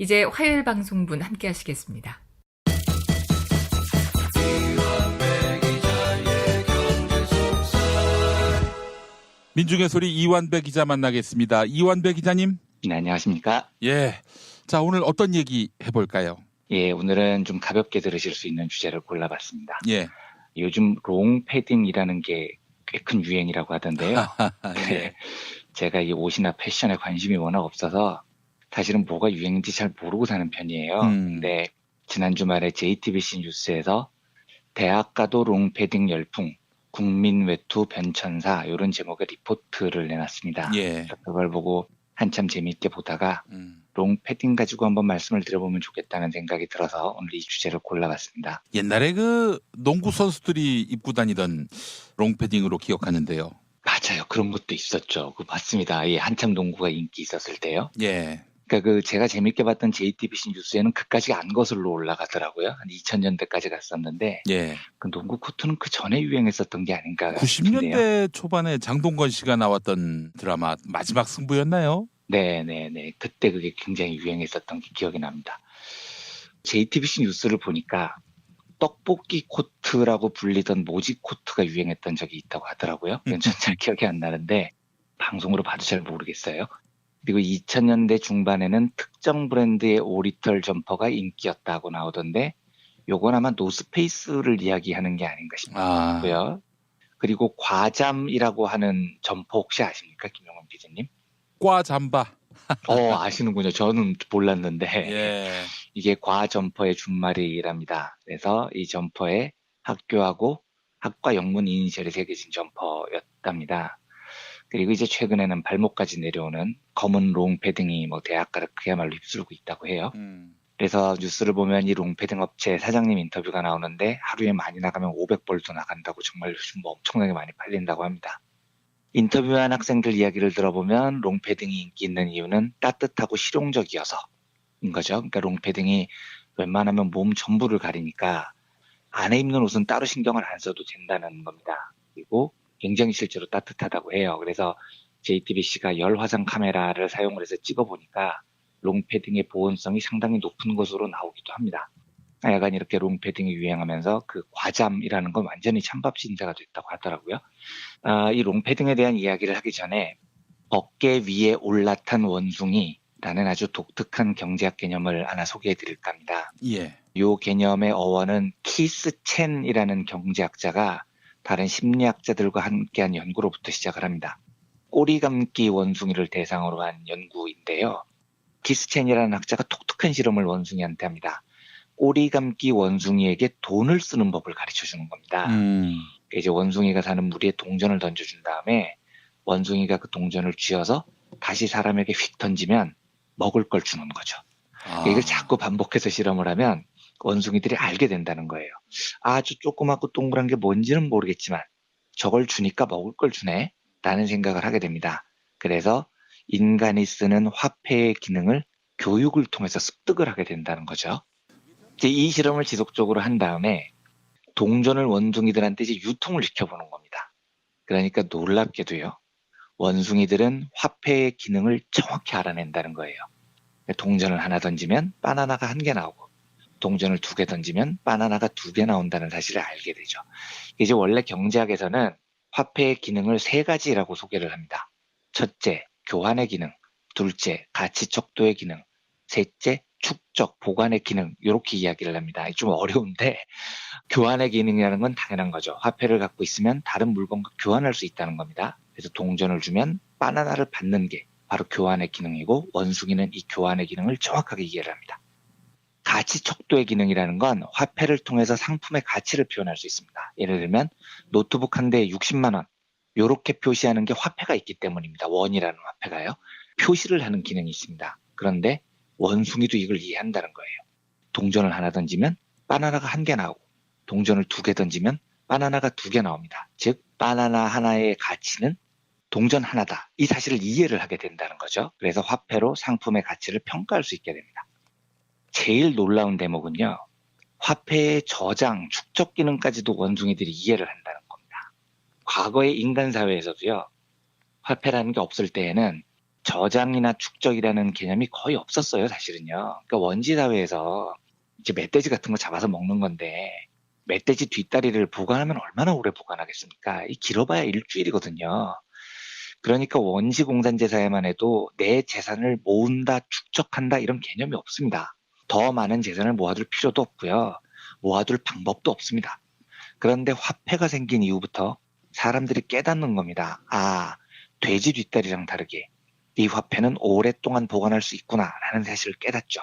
이제 화요일 방송분 함께 하시겠습니다. 민중의 소리 이완배 기자 만나겠습니다. 이완배 기자님. 네, 안녕하십니까? 예. 자, 오늘 어떤 얘기 해볼까요? 예, 오늘은 좀 가볍게 들으실 수 있는 주제를 골라봤습니다. 예. 요즘 롱 패딩이라는 게 꽤 큰 유행이라고 하던데요. 예. 네, 제가 이 옷이나 패션에 관심이 워낙 없어서 사실은 뭐가 유행인지 잘 모르고 사는 편이에요. 음. 근데 지난 주말에 JTBC 뉴스에서 대학 가도 롱 패딩 열풍, 국민 외투 변천사 이런 제목의 리포트를 내놨습니다. 예. 그걸 보고 한참 재미있게 보다가 음. 롱 패딩 가지고 한번 말씀을 드려보면 좋겠다는 생각이 들어서 오늘 이 주제를 골라봤습니다. 옛날에 그 농구 선수들이 입고 다니던 롱패딩으로 기억하는데요. 맞아요. 그런 것도 있었죠. 그 맞습니다. 예, 한참 농구가 인기 있었을 때요. 예. 그러니까 그 제가 재밌게 봤던 JTBC 뉴스에는 그까지 안 거슬러 올라가더라고요. 한 2000년대까지 갔었는데 예. 그 농구 코트는 그 전에 유행했었던 게 아닌가 싶은데요. 90년대 초반에 장동건 씨가 나왔던 드라마 마지막 승부였나요? 네, 네, 네. 그때 그게 굉장히 유행했었던 게 기억이 납니다. JTBC 뉴스를 보니까 떡볶이 코트라고 불리던 모지 코트가 유행했던 적이 있다고 하더라고요. 이건 전잘 기억이 안 나는데 방송으로 봐도 잘 모르겠어요. 그리고 2000년대 중반에는 특정 브랜드의 오리털 점퍼가 인기였다고 나오던데 요건 아마 노스페이스를 이야기하는 게 아닌가 아. 싶고요. 그리고 과잠이라고 하는 점퍼 혹시 아십니까? 김용원 PD님? 과 잠바. 어, 아시는군요. 저는 몰랐는데. 예. 이게 과 점퍼의 준말이랍니다. 그래서 이 점퍼에 학교하고 학과 영문 이니셜이 새겨진 점퍼였답니다. 그리고 이제 최근에는 발목까지 내려오는 검은 롱 패딩이 뭐 대학가를 그야말로 휩쓸고 있다고 해요. 음. 그래서 뉴스를 보면 이 롱패딩 업체 사장님 인터뷰가 나오는데 하루에 많이 나가면 500벌도 나간다고 정말 요즘 뭐 엄청나게 많이 팔린다고 합니다. 인터뷰한 학생들 이야기를 들어보면 롱패딩이 인기 있는 이유는 따뜻하고 실용적이어서인 거죠. 그러니까 롱패딩이 웬만하면 몸 전부를 가리니까 안에 입는 옷은 따로 신경을 안 써도 된다는 겁니다. 그리고 굉장히 실제로 따뜻하다고 해요. 그래서 JTBC가 열 화상 카메라를 사용을 해서 찍어보니까 롱패딩의 보온성이 상당히 높은 것으로 나오기도 합니다. 약간 이렇게 롱패딩이 유행하면서 그 과잠이라는 건 완전히 찬밥 신세가 됐다고 하더라고요. 아, 이 롱패딩에 대한 이야기를 하기 전에 어깨 위에 올라탄 원숭이라는 아주 독특한 경제학 개념을 하나 소개해 드릴까 합니다. 예. 이 개념의 어원은 키스 첸이라는 경제학자가 다른 심리학자들과 함께한 연구로부터 시작을 합니다. 꼬리 감기 원숭이를 대상으로 한 연구인데요. 키스 첸이라는 학자가 독특한 실험을 원숭이한테 합니다. 꼬리 감기 원숭이에게 돈을 쓰는 법을 가르쳐 주는 겁니다. 음. 이제 원숭이가 사는 무리에 동전을 던져준 다음에 원숭이가 그 동전을 쥐어서 다시 사람에게 휙 던지면 먹을 걸 주는 거죠. 아. 이걸 자꾸 반복해서 실험을 하면 원숭이들이 알게 된다는 거예요. 아주 조그맣고 동그란 게 뭔지는 모르겠지만 저걸 주니까 먹을 걸 주네 라는 생각을 하게 됩니다. 그래서 인간이 쓰는 화폐의 기능을 교육을 통해서 습득을 하게 된다는 거죠. 이제 이 실험을 지속적으로 한 다음에 동전을 원숭이들한테 이제 유통을 시켜보는 겁니다. 그러니까 놀랍게도요. 원숭이들은 화폐의 기능을 정확히 알아낸다는 거예요. 동전을 하나 던지면 바나나가 한 개 나오고 동전을 두 개 던지면 바나나가 두 개 나온다는 사실을 알게 되죠. 이제 원래 경제학에서는 화폐의 기능을 세 가지라고 소개를 합니다. 첫째, 교환의 기능. 둘째, 가치 척도의 기능. 셋째, 축적, 보관의 기능. 이렇게 이야기를 합니다. 좀 어려운데 교환의 기능이라는 건 당연한 거죠. 화폐를 갖고 있으면 다른 물건과 교환할 수 있다는 겁니다. 그래서 동전을 주면 바나나를 받는 게 바로 교환의 기능이고 원숭이는 이 교환의 기능을 정확하게 이해를 합니다. 가치 척도의 기능이라는 건 화폐를 통해서 상품의 가치를 표현할 수 있습니다. 예를 들면 노트북 한 대에 60만 원 이렇게 표시하는 게 화폐가 있기 때문입니다. 원이라는 화폐가요. 표시를 하는 기능이 있습니다. 그런데 원숭이도 이걸 이해한다는 거예요. 동전을 하나 던지면 바나나가 한 개 나오고 동전을 두 개 던지면 바나나가 두 개 나옵니다. 즉 바나나 하나의 가치는 동전 하나다. 이 사실을 이해를 하게 된다는 거죠. 그래서 화폐로 상품의 가치를 평가할 수 있게 됩니다. 제일 놀라운 대목은요. 화폐의 저장, 축적 기능까지도 원숭이들이 이해를 한다는 겁니다. 과거의 인간 사회에서도요. 화폐라는 게 없을 때에는 저장이나 축적이라는 개념이 거의 없었어요, 사실은요. 그러니까 원시 사회에서 이제 멧돼지 같은 거 잡아서 먹는 건데 멧돼지 뒷다리를 보관하면 얼마나 오래 보관하겠습니까? 이 길어봐야 일주일이거든요. 그러니까 원시 공산제 사회만 해도 내 재산을 모은다, 축적한다 이런 개념이 없습니다. 더 많은 재산을 모아둘 필요도 없고요. 모아둘 방법도 없습니다. 그런데 화폐가 생긴 이후부터 사람들이 깨닫는 겁니다. 아, 돼지 뒷다리랑 다르게 이 화폐는 오랫동안 보관할 수 있구나라는 사실을 깨닫죠.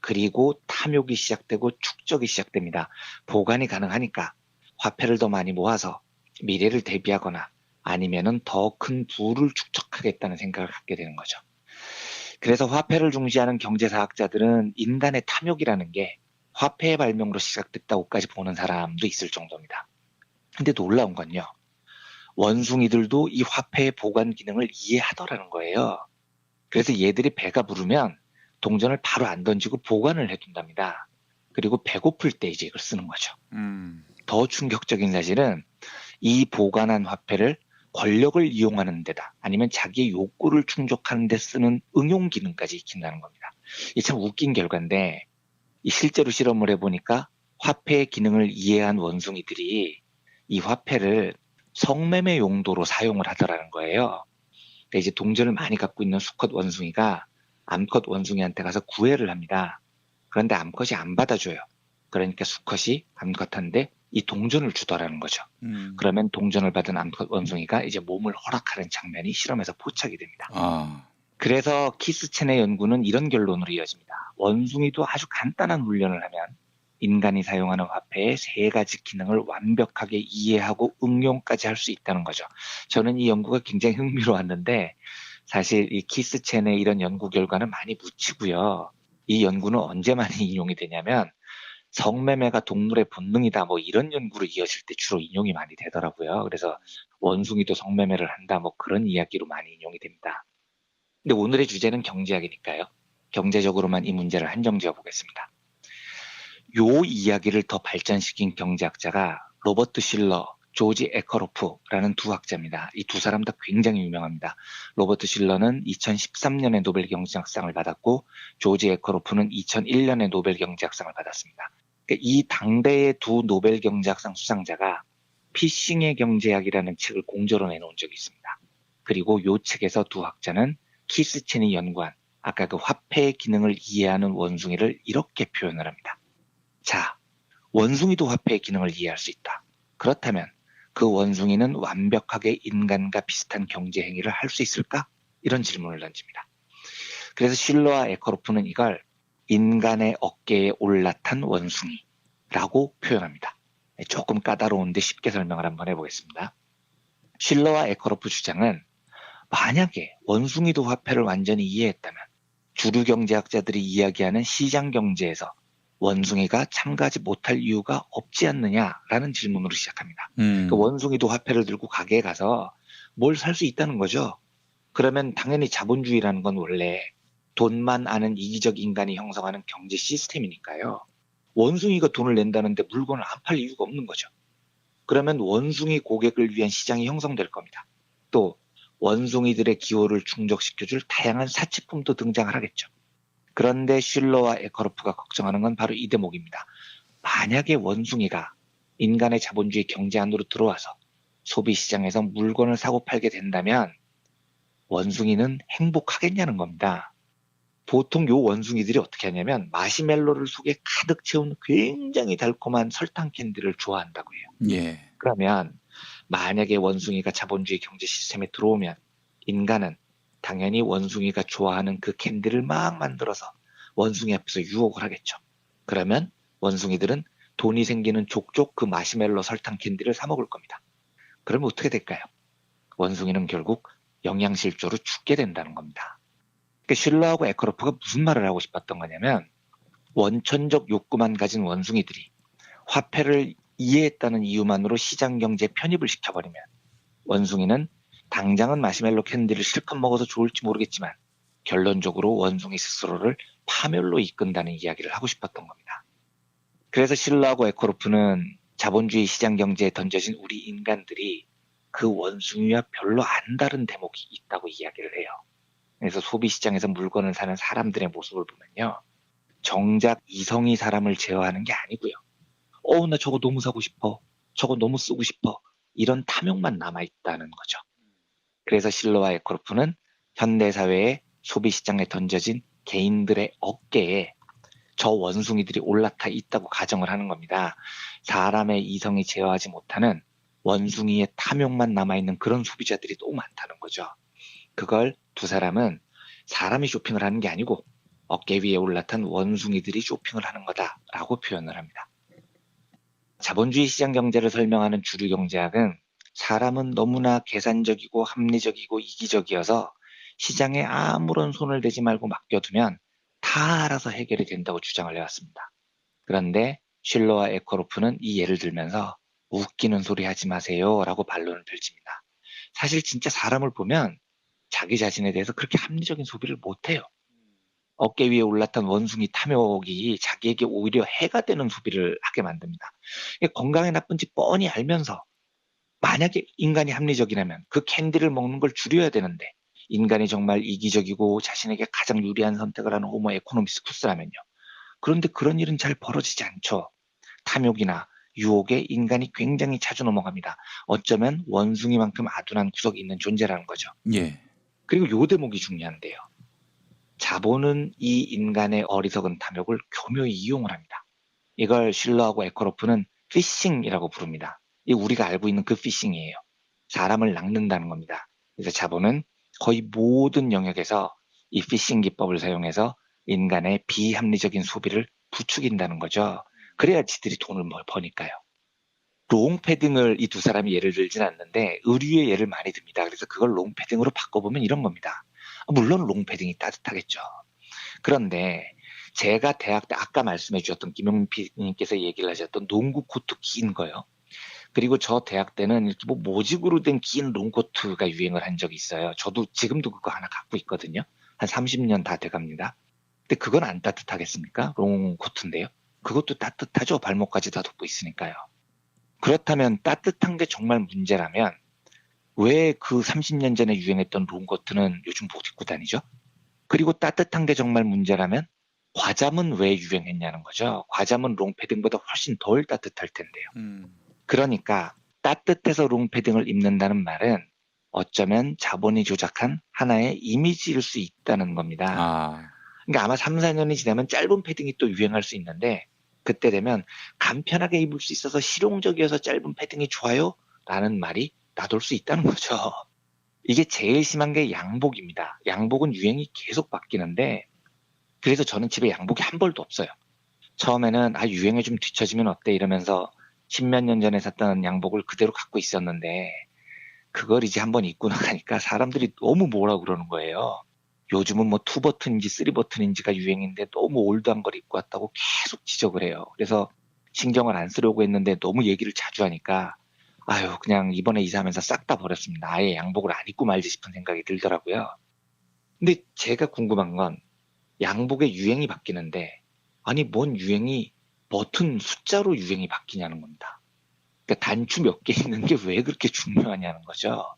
그리고 탐욕이 시작되고 축적이 시작됩니다. 보관이 가능하니까 화폐를 더 많이 모아서 미래를 대비하거나 아니면은 더 큰 부를 축적하겠다는 생각을 갖게 되는 거죠. 그래서 화폐를 중시하는 경제사학자들은 인간의 탐욕이라는 게 화폐의 발명으로 시작됐다고까지 보는 사람도 있을 정도입니다. 근데 놀라운 건요. 원숭이들도 이 화폐의 보관 기능을 이해하더라는 거예요. 그래서 얘들이 배가 부르면 동전을 바로 안 던지고 보관을 해둔답니다. 그리고 배고플 때 이제 이걸 쓰는 거죠. 음. 더 충격적인 사실은 이 보관한 화폐를 권력을 이용하는 데다 아니면 자기의 욕구를 충족하는 데 쓰는 응용 기능까지 익힌다는 겁니다. 이게 참 웃긴 결과인데 이 실제로 실험을 해보니까 화폐의 기능을 이해한 원숭이들이 이 화폐를 성매매 용도로 사용을 하더라는 거예요. 그러니까 이제 동전을 많이 갖고 있는 수컷 원숭이가 암컷 원숭이한테 가서 구애를 합니다. 그런데 암컷이 안 받아줘요. 그러니까 수컷이 암컷한테 이 동전을 주더라는 거죠. 음. 그러면 동전을 받은 암컷 원숭이가 이제 몸을 허락하는 장면이 실험에서 포착이 됩니다. 아. 그래서 키스첸의 연구는 이런 결론으로 이어집니다. 원숭이도 아주 간단한 훈련을 하면 인간이 사용하는 화폐의 세 가지 기능을 완벽하게 이해하고 응용까지 할 수 있다는 거죠. 저는 이 연구가 굉장히 흥미로웠는데 사실 이 키스첸의 이런 연구 결과는 많이 묻히고요. 이 연구는 언제 많이 인용이 되냐면 성매매가 동물의 본능이다 뭐 이런 연구로 이어질 때 주로 인용이 많이 되더라고요. 그래서 원숭이도 성매매를 한다 뭐 그런 이야기로 많이 인용이 됩니다. 근데 오늘의 주제는 경제학이니까요. 경제적으로만 이 문제를 한정 지어 보겠습니다. 요 이야기를 더 발전시킨 경제학자가 로버트 실러, 조지 에커로프라는 두 학자입니다. 이 두 사람 다 굉장히 유명합니다. 로버트 실러는 2013년에 노벨 경제학상을 받았고 조지 에커로프는 2001년에 노벨 경제학상을 받았습니다. 그러니까 이 당대의 두 노벨 경제학상 수상자가 피싱의 경제학이라는 책을 공저로 내놓은 적이 있습니다. 그리고 요 책에서 두 학자는 키스첸이 연구한 아까 그 화폐의 기능을 이해하는 원숭이를 이렇게 표현을 합니다. 자, 원숭이도 화폐의 기능을 이해할 수 있다. 그렇다면 그 원숭이는 완벽하게 인간과 비슷한 경제 행위를 할 수 있을까? 이런 질문을 던집니다. 그래서 실러와 에커로프는 이걸 인간의 어깨에 올라탄 원숭이라고 표현합니다. 네, 조금 까다로운데 쉽게 설명을 한번 해보겠습니다. 실러와 에커로프 주장은 만약에 원숭이도 화폐를 완전히 이해했다면 주류 경제학자들이 이야기하는 시장 경제에서 원숭이가 참가하지 못할 이유가 없지 않느냐라는 질문으로 시작합니다. 음. 그 원숭이도 화폐를 들고 가게에 가서 뭘 살 수 있다는 거죠. 그러면 당연히 자본주의라는 건 원래 돈만 아는 이기적 인간이 형성하는 경제 시스템이니까요. 원숭이가 돈을 낸다는데 물건을 안 팔 이유가 없는 거죠. 그러면 원숭이 고객을 위한 시장이 형성될 겁니다. 또 원숭이들의 기호를 충족시켜줄 다양한 사치품도 등장을 하겠죠. 그런데 슐러와 에커로프가 걱정하는 건 바로 이 대목입니다. 만약에 원숭이가 인간의 자본주의 경제 안으로 들어와서 소비 시장에서 물건을 사고 팔게 된다면 원숭이는 행복하겠냐는 겁니다. 보통 요 원숭이들이 어떻게 하냐면 마시멜로를 속에 가득 채운 굉장히 달콤한 설탕 캔디를 좋아한다고 해요. 예. 그러면 만약에 원숭이가 자본주의 경제 시스템에 들어오면 인간은 당연히 원숭이가 좋아하는 그 캔디를 막 만들어서 원숭이 앞에서 유혹을 하겠죠. 그러면 원숭이들은 돈이 생기는 족족 그 마시멜로 설탕 캔디를 사 먹을 겁니다. 그러면 어떻게 될까요? 원숭이는 결국 영양실조로 죽게 된다는 겁니다. 그러니까 슐러하고 에커로프가 무슨 말을 하고 싶었던 거냐면 원천적 욕구만 가진 원숭이들이 화폐를 이해했다는 이유만으로 시장 경제에 편입을 시켜버리면 원숭이는 당장은 마시멜로 캔디를 실컷 먹어서 좋을지 모르겠지만 결론적으로 원숭이 스스로를 파멸로 이끈다는 이야기를 하고 싶었던 겁니다. 그래서 실러하고 에코로프는 자본주의 시장 경제에 던져진 우리 인간들이 그 원숭이와 별로 안 다른 대목이 있다고 이야기를 해요. 그래서 소비 시장에서 물건을 사는 사람들의 모습을 보면요. 정작 이성이 사람을 제어하는 게 아니고요. 어, 나 저거 너무 사고 싶어. 저거 너무 쓰고 싶어. 이런 탐욕만 남아있다는 거죠. 그래서 실로와 에코로프는 현대 사회의 소비 시장에 던져진 개인들의 어깨에 저 원숭이들이 올라타 있다고 가정을 하는 겁니다. 사람의 이성이 제어하지 못하는 원숭이의 탐욕만 남아있는 그런 소비자들이 너무 많다는 거죠. 그걸 두 사람은 사람이 쇼핑을 하는 게 아니고 어깨 위에 올라탄 원숭이들이 쇼핑을 하는 거다라고 표현을 합니다. 자본주의 시장 경제를 설명하는 주류 경제학은 사람은 너무나 계산적이고 합리적이고 이기적이어서 시장에 아무런 손을 대지 말고 맡겨두면 다 알아서 해결이 된다고 주장을 해왔습니다. 그런데 슐러와 에코로프는 이 예를 들면서 웃기는 소리 하지 마세요 라고 반론을 펼칩니다. 사실 진짜 사람을 보면 자기 자신에 대해서 그렇게 합리적인 소비를 못해요. 어깨 위에 올라탄 원숭이 탐욕이 자기에게 오히려 해가 되는 소비를 하게 만듭니다. 건강에 나쁜지 뻔히 알면서 만약에 인간이 합리적이라면 그 캔디를 먹는 걸 줄여야 되는데 인간이 정말 이기적이고 자신에게 가장 유리한 선택을 하는 호모 에코노미스쿠스라면요. 그런데 그런 일은 잘 벌어지지 않죠. 탐욕이나 유혹에 인간이 굉장히 자주 넘어갑니다. 어쩌면 원숭이만큼 아둔한 구석이 있는 존재라는 거죠. 예. 그리고 요 대목이 중요한데요. 자본은 이 인간의 어리석은 탐욕을 교묘히 이용을 합니다. 이걸 실러하고 에코로프는 피싱이라고 부릅니다. 이 우리가 알고 있는 그 피싱이에요. 사람을 낚는다는 겁니다. 그래서 자본은 거의 모든 영역에서 이 피싱 기법을 사용해서 인간의 비합리적인 소비를 부추긴다는 거죠. 그래야 지들이 돈을 뭘 버니까요. 롱패딩을 이 두 사람이 예를 들진 않는데 의류의 예를 많이 듭니다. 그래서 그걸 롱패딩으로 바꿔보면 이런 겁니다. 물론 롱패딩이 따뜻하겠죠. 그런데 제가 대학 때 아까 말씀해 주셨던 김용민 PD님께서 얘기를 하셨던 농구 코트 긴 거요. 그리고 저 대학 때는 뭐 모직으로 된 긴 롱코트가 유행을 한 적이 있어요. 저도 지금도 그거 하나 갖고 있거든요. 한 30년 다 돼갑니다. 근데 그건 안 따뜻하겠습니까? 롱코트인데요. 그것도 따뜻하죠. 발목까지 다 덮고 있으니까요. 그렇다면 따뜻한 게 정말 문제라면 왜 그 30년 전에 유행했던 롱코트는 요즘 못 입고 다니죠? 그리고 따뜻한 게 정말 문제라면 과잠은 왜 유행했냐는 거죠. 과잠은 롱패딩보다 훨씬 덜 따뜻할 텐데요. 음. 그러니까 따뜻해서 롱패딩을 입는다는 말은 어쩌면 자본이 조작한 하나의 이미지일 수 있다는 겁니다. 아. 그러니까 아마 3, 4년이 지나면 짧은 패딩이 또 유행할 수 있는데 그때 되면 간편하게 입을 수 있어서 실용적이어서 짧은 패딩이 좋아요? 라는 말이 나돌 수 있다는 거죠. 이게 제일 심한 게 양복입니다. 양복은 유행이 계속 바뀌는데 그래서 저는 집에 양복이 한 벌도 없어요. 처음에는 아 유행에 좀 뒤처지면 어때 이러면서 십몇 년 전에 샀던 양복을 그대로 갖고 있었는데 그걸 이제 한번 입고 나가니까 사람들이 너무 뭐라 그러는 거예요. 요즘은 뭐 투 버튼인지 쓰리 버튼인지가 유행인데 너무 올드한 걸 입고 왔다고 계속 지적을 해요. 그래서 신경을 안 쓰려고 했는데 너무 얘기를 자주 하니까 아유 그냥 이번에 이사하면서 싹 다 버렸습니다. 아예 양복을 안 입고 말지 싶은 생각이 들더라고요. 근데 제가 궁금한 건 양복의 유행이 바뀌는데 아니 뭔 유행이 버튼 숫자로 유행이 바뀌냐는 겁니다. 그러니까 단추 몇 개 있는 게 왜 그렇게 중요하냐는 거죠.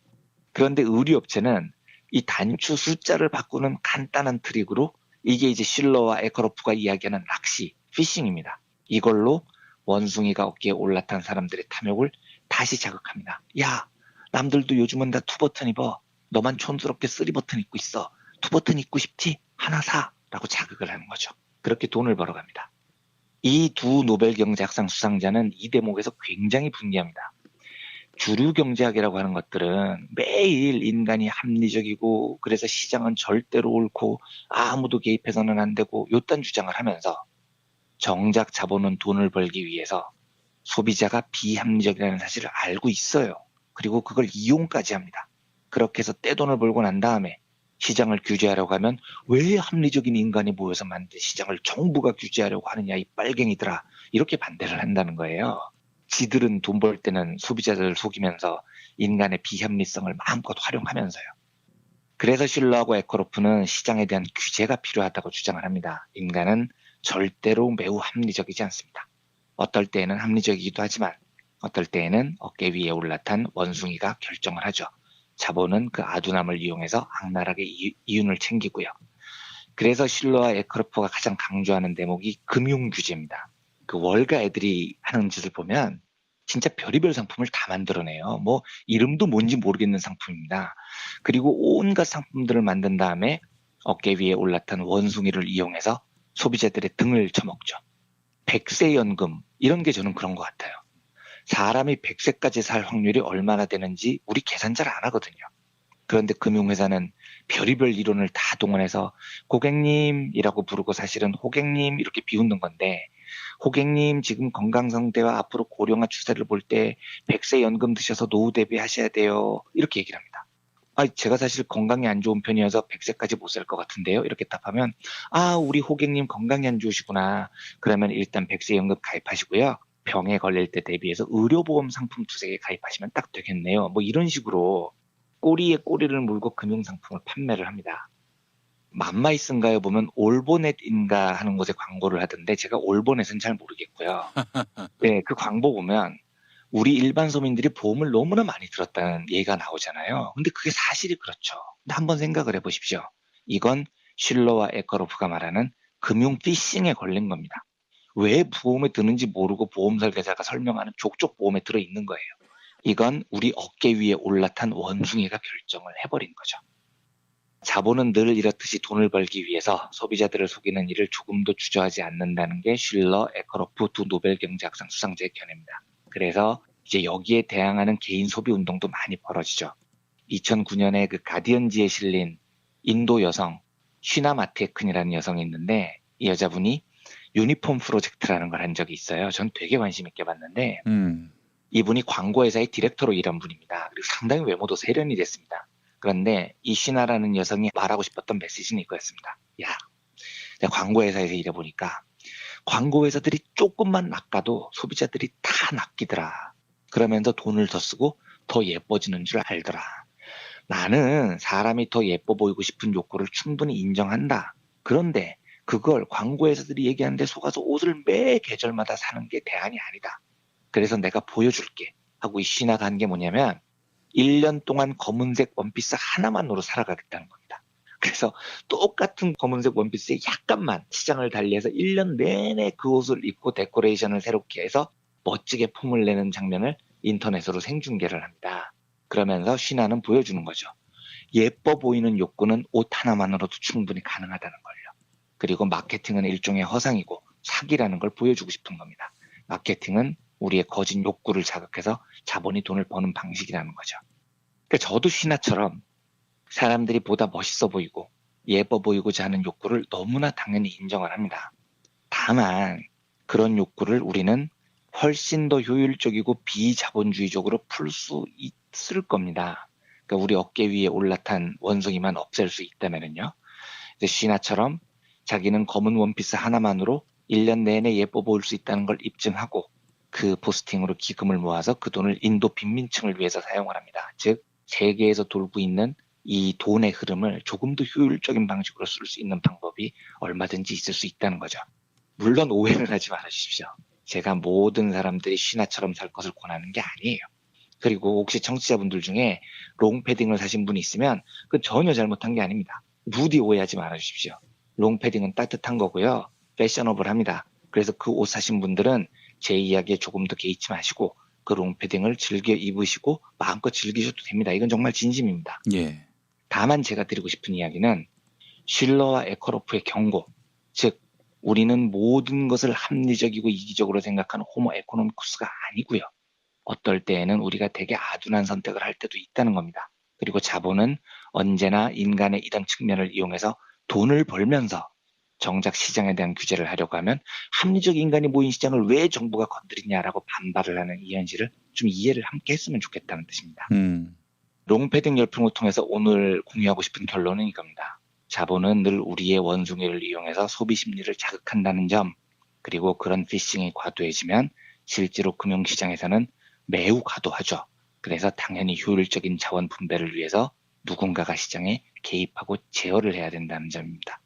그런데 의류업체는 이 단추 숫자를 바꾸는 간단한 트릭으로 이게 이제 실러와 에커로프가 이야기하는 낚시, 피싱입니다. 이걸로 원숭이가 어깨에 올라탄 사람들의 탐욕을 다시 자극합니다. 야, 남들도 요즘은 다 투버튼 입어. 너만 촌스럽게 쓰리버튼 입고 있어. 투버튼 입고 싶지? 하나 사. 라고 자극을 하는 거죠. 그렇게 돈을 벌어갑니다. 이 두 노벨 경제학상 수상자는 이 대목에서 굉장히 분개합니다. 주류 경제학이라고 하는 것들은 매일 인간이 합리적이고 그래서 시장은 절대로 옳고 아무도 개입해서는 안 되고 요딴 주장을 하면서 정작 자본은 돈을 벌기 위해서 소비자가 비합리적이라는 사실을 알고 있어요. 그리고 그걸 이용까지 합니다. 그렇게 해서 떼돈을 벌고 난 다음에 시장을 규제하려고 하면 왜 합리적인 인간이 모여서 만든 시장을 정부가 규제하려고 하느냐 이 빨갱이들아 이렇게 반대를 한다는 거예요. 지들은 돈 벌 때는 소비자들을 속이면서 인간의 비합리성을 마음껏 활용하면서요. 그래서 실러하고 에코로프는 시장에 대한 규제가 필요하다고 주장을 합니다. 인간은 절대로 매우 합리적이지 않습니다. 어떨 때에는 합리적이기도 하지만 어떨 때에는 어깨 위에 올라탄 원숭이가 결정을 하죠. 자본은 그 아둔함을 이용해서 악랄하게 이- 이윤을 챙기고요. 그래서 실러와 에크로프가 가장 강조하는 대목이 금융 규제입니다. 그 월가 애들이 하는 짓을 보면 진짜 별의별 상품을 다 만들어내요. 뭐 이름도 뭔지 모르겠는 상품입니다. 그리고 온갖 상품들을 만든 다음에 어깨 위에 올라탄 원숭이를 이용해서 소비자들의 등을 쳐먹죠. 백세 연금 이런 게 저는 그런 것 같아요. 사람이 100세까지 살 확률이 얼마나 되는지 우리 계산 잘 안 하거든요. 그런데 금융회사는 별의별 이론을 다 동원해서 고객님이라고 부르고 사실은 호객님 이렇게 비웃는 건데 호객님 지금 건강 상태와 앞으로 고령화 추세를 볼 때 100세 연금 드셔서 노후 대비하셔야 돼요. 이렇게 얘기를 합니다. 아, 제가 사실 건강이 안 좋은 편이어서 100세까지 못 살 것 같은데요. 이렇게 답하면 아, 우리 호객님 건강이 안 좋으시구나. 그러면 일단 100세 연금 가입하시고요. 병에 걸릴 때 대비해서 의료보험 상품 두세 개 가입하시면 딱 되겠네요. 뭐 이런 식으로 꼬리에 꼬리를 물고 금융상품을 판매를 합니다. 맘마이스인가요? 보면 올보넷인가 하는 곳에 광고를 하던데 제가 올보넷은 잘 모르겠고요. 네, 그 광고 보면 우리 일반 소민들이 보험을 너무나 많이 들었다는 얘기가 나오잖아요. 근데 그게 사실이 그렇죠. 근데 한번 생각을 해보십시오. 이건 슐러와 에커로프가 말하는 금융 피싱에 걸린 겁니다. 왜 보험에 드는지 모르고 보험 설계사가 설명하는 족족 보험에 들어 있는 거예요. 이건 우리 어깨 위에 올라탄 원숭이가 결정을 해버린 거죠. 자본은 늘 이렇듯이 돈을 벌기 위해서 소비자들을 속이는 일을 조금도 주저하지 않는다는 게 슐러, 에커로프 두 노벨 경제학상 수상자의 견해입니다. 그래서 이제 여기에 대항하는 개인 소비 운동도 많이 벌어지죠. 2009년에 그 가디언지에 실린 인도 여성 쉬나 마테큰이라는 여성이 있는데 이 여자분이 유니폼 프로젝트라는 걸 한 적이 있어요. 전 되게 관심 있게 봤는데 음. 이분이 광고회사의 디렉터로 일한 분입니다. 그리고 상당히 외모도 세련이 됐습니다. 그런데 이 쉬나라는 여성이 말하고 싶었던 메시지는 이거였습니다. 야, 내가 광고회사에서 일해보니까 광고회사들이 조금만 낚아도 소비자들이 다 낚이더라. 그러면서 돈을 더 쓰고 더 예뻐지는 줄 알더라. 나는 사람이 더 예뻐 보이고 싶은 욕구를 충분히 인정한다. 그런데 그걸 광고 회사들이 얘기하는데 속아서 옷을 매 계절마다 사는 게 대안이 아니다. 그래서 내가 보여줄게 하고 이 쉬나가 한게 뭐냐면 1년 동안 검은색 원피스 하나만으로 살아가겠다는 겁니다. 그래서 똑같은 검은색 원피스에 약간만 시장을 달리해서 1년 내내 그 옷을 입고 데코레이션을 새롭게 해서 멋지게 폼을 내는 장면을 인터넷으로 생중계를 합니다. 그러면서 쉬나는 보여주는 거죠. 예뻐 보이는 욕구는 옷 하나만으로도 충분히 가능하다는 걸요. 그리고 마케팅은 일종의 허상이고 사기라는 걸 보여주고 싶은 겁니다. 마케팅은 우리의 거짓 욕구를 자극해서 자본이 돈을 버는 방식이라는 거죠. 그러니까 저도 쉬나처럼 사람들이 보다 멋있어 보이고 예뻐 보이고자 하는 욕구를 너무나 당연히 인정을 합니다. 다만 그런 욕구를 우리는 훨씬 더 효율적이고 비자본주의적으로 풀 수 있을 겁니다. 그러니까 우리 어깨 위에 올라탄 원숭이만 없앨 수 있다면은요. 이제 쉬나처럼 자기는 검은 원피스 하나만으로 1년 내내 예뻐 보일 수 있다는 걸 입증하고 그 포스팅으로 기금을 모아서 그 돈을 인도 빈민층을 위해서 사용을 합니다. 즉 세계에서 돌고 있는 이 돈의 흐름을 조금 더 효율적인 방식으로 쓸 수 있는 방법이 얼마든지 있을 수 있다는 거죠. 물론 오해는 하지 말아주십시오. 제가 모든 사람들이 쉬나처럼 살 것을 권하는 게 아니에요. 그리고 혹시 청취자분들 중에 롱패딩을 사신 분이 있으면 그 전혀 잘못한 게 아닙니다. 부디 오해하지 말아주십시오. 롱패딩은 따뜻한 거고요. 패셔너블합니다. 그래서 그 옷 사신 분들은 제 이야기에 조금 더 개의치 마시고 그 롱패딩을 즐겨 입으시고 마음껏 즐기셔도 됩니다. 이건 정말 진심입니다. 예. 다만 제가 드리고 싶은 이야기는 쉴러와 에커로프의 경고, 즉 우리는 모든 것을 합리적이고 이기적으로 생각하는 호모 에코노미쿠스가 아니고요. 어떨 때에는 우리가 되게 아둔한 선택을 할 때도 있다는 겁니다. 그리고 자본은 언제나 인간의 이런 측면을 이용해서 돈을 벌면서 정작 시장에 대한 규제를 하려고 하면 합리적 인간이 모인 시장을 왜 정부가 건드리냐라고 반발을 하는 이 현실을 좀 이해를 함께 했으면 좋겠다는 뜻입니다. 음. 롱패딩 열풍을 통해서 오늘 공유하고 싶은 결론은 이겁니다. 자본은 늘 우리의 원숭이를 이용해서 소비 심리를 자극한다는 점, 그리고 그런 피싱이 과도해지면 실제로 금융시장에서는 매우 과도하죠. 그래서 당연히 효율적인 자원 분배를 위해서 누군가가 시장에 개입하고 제어를 해야 된다는 점입니다.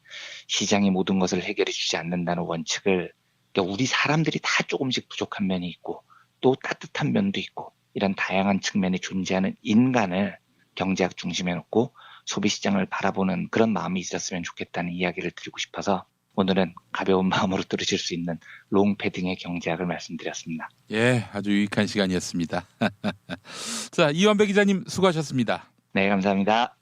시장이 모든 것을 해결해 주지 않는다는 원칙을 그러니까 우리 사람들이 다 조금씩 부족한 면이 있고 또 따뜻한 면도 있고 이런 다양한 측면이 존재하는 인간을 경제학 중심에 놓고 소비 시장을 바라보는 그런 마음이 있었으면 좋겠다는 이야기를 드리고 싶어서 오늘은 가벼운 마음으로 들으실 수 있는 롱패딩의 경제학을 말씀드렸습니다. 예, 아주 유익한 시간이었습니다. 자, 이완배 기자님 수고하셨습니다. 네, 감사합니다.